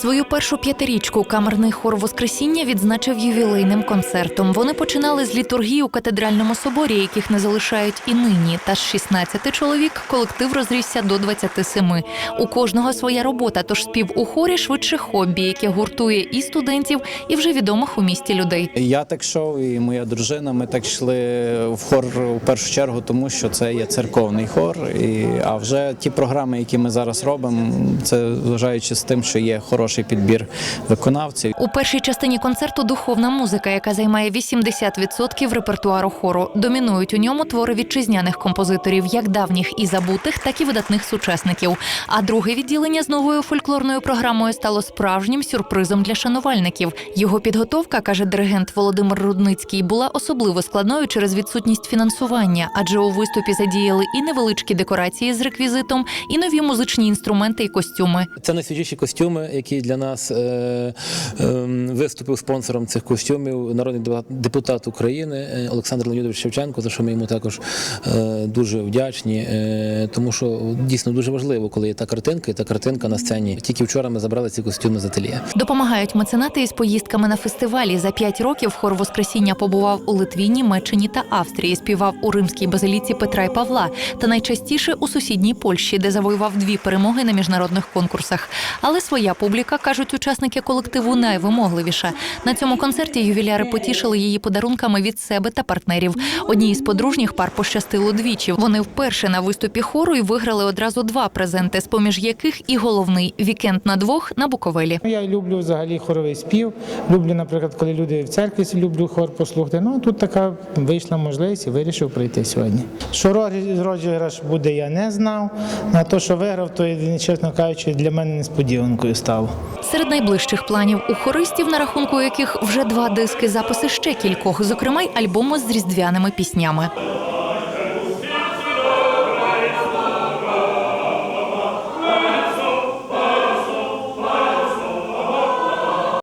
Свою першу п'ятирічку камерний хор Воскресіння відзначив ювілейним концертом. Вони починали з літургії у катедральному соборі, яких не залишають і нині. Та з 16 чоловік колектив розрісся до 27. У кожного своя робота, тож спів у хорі швидше хобі, яке гуртує і студентів, і вже відомих у місті людей. Я так йшов, і моя дружина. Ми так йшли в хор в першу чергу, тому що це є церковний хор. І, а вже ті програми, які ми зараз робимо, це зважаючи з тим, що є хороший підбір виконавців. У першій частині концерту духовна музика, яка займає 80% репертуару хору. Домінують у ньому твори вітчизняних композиторів, як давніх і забутих, так і видатних сучасників. А друге відділення з новою фольклорною програмою стало справжнім сюрпризом для шанувальників. Його підготовка, каже диригент Володимир Рудницький, була особливо складною через відсутність фінансування, адже у виступі задіяли і невеличкі декорації з реквізитом, і нові музичні інструменти і костюми. Це найсвіжіші костюми, які для нас е, е, виступив спонсором цих костюмів народний депутат- України е, Олександр Леонідович Шевченко, за що ми йому також е, дуже вдячні, е, тому що дійсно дуже важливо, коли є та картинка, і та картинка на сцені. Тільки вчора ми забрали ці костюми з ательє. Допомагають меценати із поїздками на фестивалі. За п'ять років хор Воскресіння побував у Литві, Німеччині та Австрії. Співав у римській базиліці Петра і Павла та найчастіше у сусідній Польщі, де завоював дві перемоги на міжнародних конкурсах. Але своя публіка кажуть учасники колективу найвимогливіша. На цьому концерті ювіляри потішили її подарунками від себе та партнерів. Одній із подружніх пар пощастило двічі. Вони вперше на виступі хору і виграли одразу два презенти, з поміж яких і головний вікенд на двох на Буковелі. Я люблю взагалі хоровий спів. Люблю, наприклад, коли люди в церкві люблю хор послухати. Ну тут така вийшла можливість і вирішив прийти сьогодні. Що розіграш буде, я не знав. На те, що виграв, то чесно кажучи, для мене несподіванкою стало. Серед найближчих планів у хористів, на рахунку яких вже два диски, записи ще кількох, зокрема й альбому з різдвяними піснями.